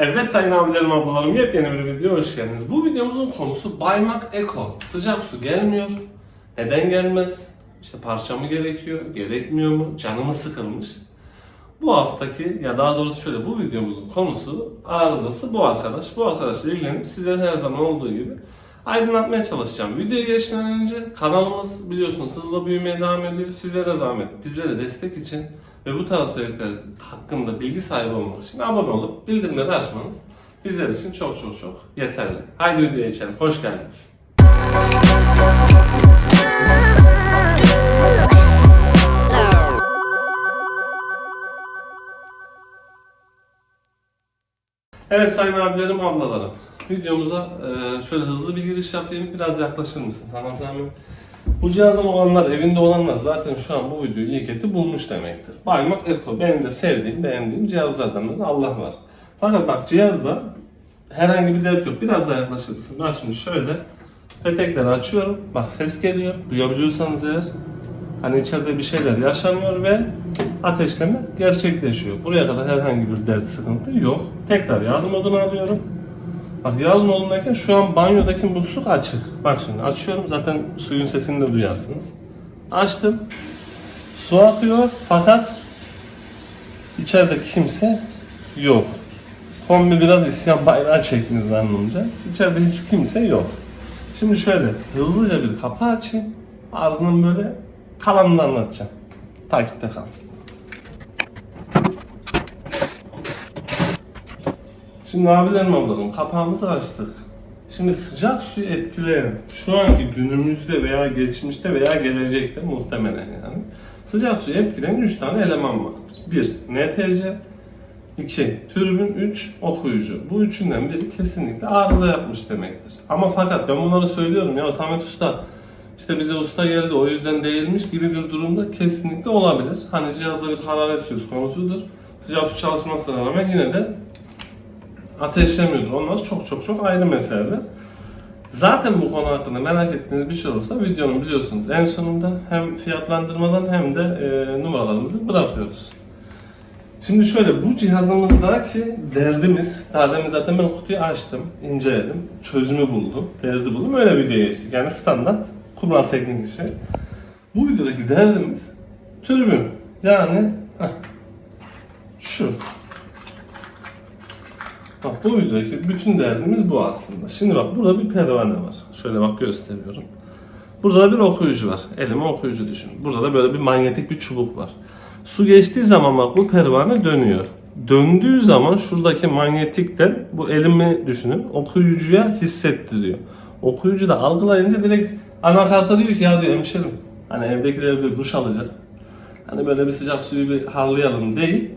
Evet sayın abilerim ablalarım yepyeni bir video hoş geldiniz. Bu videomuzun konusu Baymak Eko. Sıcak su gelmiyor. Neden gelmez? İşte parça mı gerekiyor? Gerekmiyor mu? Canımı sıkılmış. Bu haftaki ya daha doğrusu şöyle bu videomuzun konusu arızası bu arkadaş. Bu arkadaşla ilgilenip sizlere her zaman olduğu gibi aydınlatmaya çalışacağım. Videoya geçmeden önce kanalımız biliyorsunuz hızla büyümeye devam ediyor. Sizlere zahmet, bizlere destek için ve bu tarz içerikler hakkında bilgi sahibi olmak için abone olup bildirimleri açmanız bizler için çok çok çok yeterli. Haydi videoya geçelim. Hoş geldiniz. Evet sayın abilerim, ablalarım. Videomuza e, şöyle hızlı bir giriş yapayım. Biraz yaklaşır mısın? Sana zahmet. Bu cihazın olanlar, evinde olanlar zaten şu an bu videoyu ilk etti bulmuş demektir. Baymak Eko benim de sevdiğim, beğendiğim cihazlardan da Allah var. Fakat bak cihazda herhangi bir dert yok. Biraz daha yaklaşır mısın? Ben şimdi şöyle petekleri açıyorum. Bak ses geliyor. Duyabiliyorsanız eğer. Hani içeride bir şeyler yaşanıyor ve ateşleme gerçekleşiyor. Buraya kadar herhangi bir dert sıkıntı yok. Tekrar yaz moduna alıyorum. Bak yaz modundayken şu an banyodaki musluk açık. Bak şimdi açıyorum zaten suyun sesini de duyarsınız. Açtım. Su akıyor fakat içeride kimse yok. Kombi biraz isyan bayrağı çektiniz anlamca. İçeride hiç kimse yok. Şimdi şöyle hızlıca bir kapı açayım. Ardından böyle kalanını anlatacağım. Takipte kalın. Şimdi abilerim ablalarım kapağımızı açtık. Şimdi sıcak suyu etkileyen şu anki günümüzde veya geçmişte veya gelecekte muhtemelen yani sıcak suyu etkileyen 3 tane eleman var. 1. NTC 2. Türbün 3. Okuyucu. Bu üçünden biri kesinlikle arıza yapmış demektir. Ama fakat ben bunları söylüyorum ya Samet Usta işte bize usta geldi o yüzden değilmiş gibi bir durumda kesinlikle olabilir. Hani cihazda bir hararet söz konusudur. Sıcak su çalışmasına rağmen yine de ateşlemiyordur. Onlar çok çok çok ayrı meseleler. Zaten bu konu hakkında merak ettiğiniz bir şey olursa videonun biliyorsunuz en sonunda hem fiyatlandırmadan hem de e, numaralarımızı bırakıyoruz. Şimdi şöyle bu cihazımızdaki derdimiz, daha demin zaten ben kutuyu açtım, inceledim, çözümü buldum, derdi buldum, öyle videoya geçtik. Yani standart kumral teknik işi. Bu videodaki derdimiz türbün. Yani heh, şu. Bak bu videodaki bütün derdimiz bu aslında. Şimdi bak burada bir pervane var. Şöyle bak gösteriyorum. Burada da bir okuyucu var. Elime okuyucu düşün. Burada da böyle bir manyetik bir çubuk var. Su geçtiği zaman bak bu pervane dönüyor. Döndüğü zaman şuradaki manyetikten bu elimi düşünün okuyucuya hissettiriyor. Okuyucu da algılayınca direkt anakarta diyor ki ya diyor hemşerim hani evdekiler bir duş alacak. Hani böyle bir sıcak suyu bir harlayalım değil,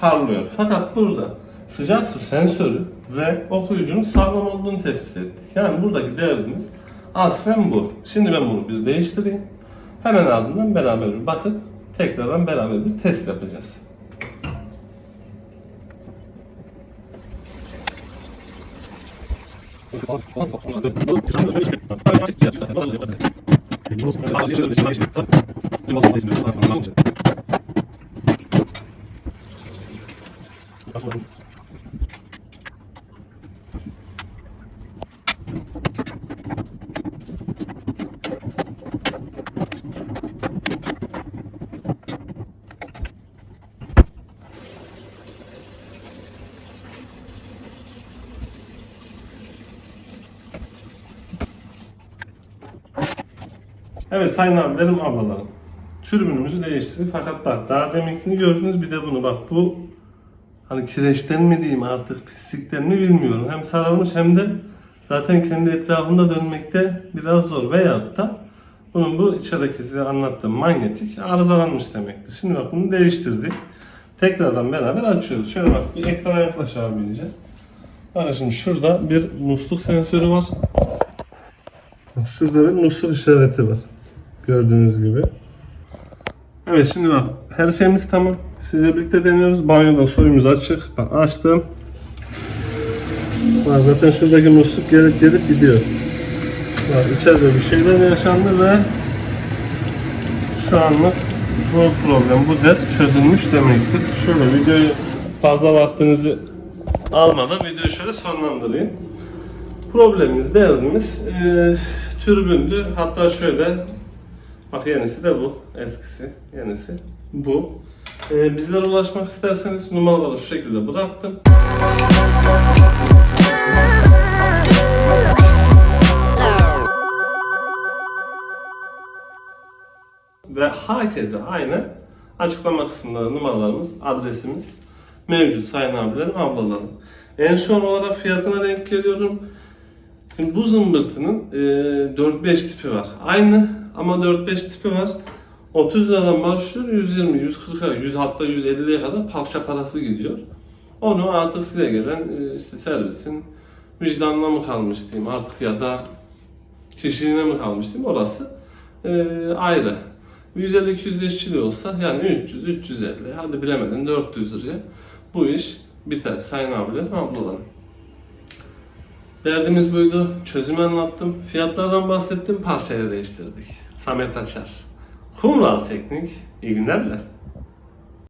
harlıyor. Fakat burada sıcak su sensörü ve okuyucunun sağlam olduğunu tespit ettik. Yani buradaki derdimiz aslen bu. Şimdi ben bunu bir değiştireyim. Hemen ardından beraber bir bakıp tekrardan beraber bir test yapacağız. Evet sayın abilerim ablalarım. Türbünümüzü değiştirdik fakat bak daha deminkini gördünüz bir de bunu bak bu hani kireçten mi diyeyim artık pislikten mi bilmiyorum. Hem sararmış hem de zaten kendi etrafında dönmekte biraz zor veyahut da bunun bu içerideki size anlattığım manyetik arızalanmış demektir. Şimdi bak bunu değiştirdik. Tekrardan beraber açıyoruz. Şöyle bak bir ekrana yaklaş abi iyice. Bak şimdi şurada bir musluk sensörü var. Şurada bir musluk işareti var. Gördüğünüz gibi. Evet şimdi bak her şeyimiz tamam. Sizle birlikte deniyoruz. Banyoda suyumuz açık. Bak açtım. Bak zaten şuradaki musluk gelip gelip gidiyor. Bak içeride bir şeyler yaşandı ve şu anlık bu problem, bu dert çözülmüş demektir. Şöyle videoyu fazla vaktinizi almadan videoyu şöyle sonlandırayım. Problemimiz, derdimiz e, türbündü. Hatta şöyle, bak yenisi de bu, eskisi, yenisi bu. E, bizlere ulaşmak isterseniz numaraları şu şekilde bıraktım. Ve herkese aynı açıklama kısmında numaralarımız, adresimiz mevcut sayın abilerim, ablalarım. En son olarak fiyatına denk geliyorum. Şimdi bu zımbırtının e, 4-5 tipi var. Aynı ama 4-5 tipi var. 30 liradan başlıyor, 120, 140 lira, 100 hatta 150'ye kadar parça parası gidiyor. Onu artık size gelen e, işte servisin vicdanına mı kalmış diyeyim artık ya da kişiliğine mi kalmış diyeyim orası e, ayrı. 150-200 işçiliği olsa yani 300, 350 hadi bilemedin 400 liraya bu iş biter sayın abilerim ablalarım. Derdimiz buydu. Çözümü anlattım. Fiyatlardan bahsettim. Parçayla değiştirdik. Samet Açar. Kumral Teknik. İyi günlerler.